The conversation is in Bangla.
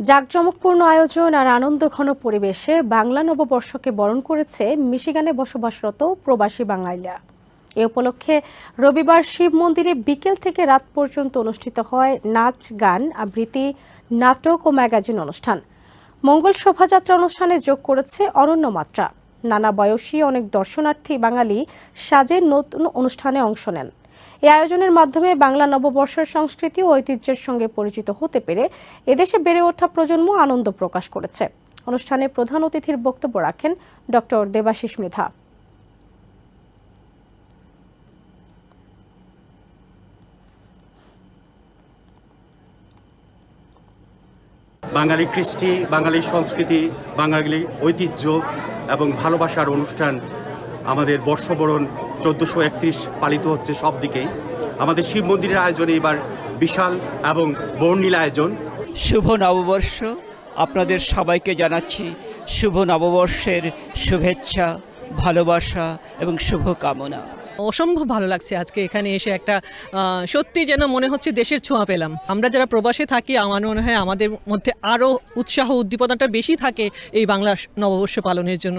জাঁকজমকপূর্ণ আয়োজন আর আনন্দঘন পরিবেশে বাংলা নববর্ষকে বরণ করেছে মিশিগানে বসবাসরত প্রবাসী বাঙালিরা। এ উপলক্ষে রবিবার শিব মন্দিরে বিকেল থেকে রাত পর্যন্ত অনুষ্ঠিত হয় নাচ, গান, আবৃত্তি, নাটক ও ম্যাগাজিন অনুষ্ঠান। মঙ্গল শোভাযাত্রা অনুষ্ঠানে যোগ করেছে অনন্য মাত্রা। নানা বয়সী অনেক দর্শনার্থী বাঙালি সাজে নতুন অনুষ্ঠানে অংশ নেন। এই আয়োজনের মাধ্যমে বাংলা নববর্ষের সংস্কৃতি ও ঐতিহ্যের সঙ্গে পরিচিত হতে পেরে এদেশে বেড়ে ওঠা প্রজন্ম আনন্দ প্রকাশ করেছে। অনুষ্ঠানে প্রধান অতিথির বক্তব্য রাখেন ডক্টর দেবাশিস মেধা। বাঙালি কৃষ্টি, বাঙালি সংস্কৃতি, বাঙালি ঐতিহ্য এবং ভালোবাসার অনুষ্ঠান আমাদের বর্ষবরণ চোদ্দোশো একত্রিশ পালিত হচ্ছে সব দিকেই। আমাদের শিব মন্দিরের আয়োজনে এবার বিশাল এবং বর্ণিল আয়োজন। শুভ নববর্ষ। আপনাদের সবাইকে জানাচ্ছি শুভ নববর্ষের শুভেচ্ছা ভালোবাসা এবং শুভকামনা। অসম্ভব ভালো লাগছে আজকে এখানে এসে একটা সত্যি যেন মনে হচ্ছে দেশের ছোঁয়া পেলাম। আমরা যারা প্রবাসে থাকি আমার মনে হয় আমাদের মধ্যে আরও উৎসাহ উদ্দীপনাটা বেশি থাকে এই বাংলা নববর্ষ পালনের জন্য।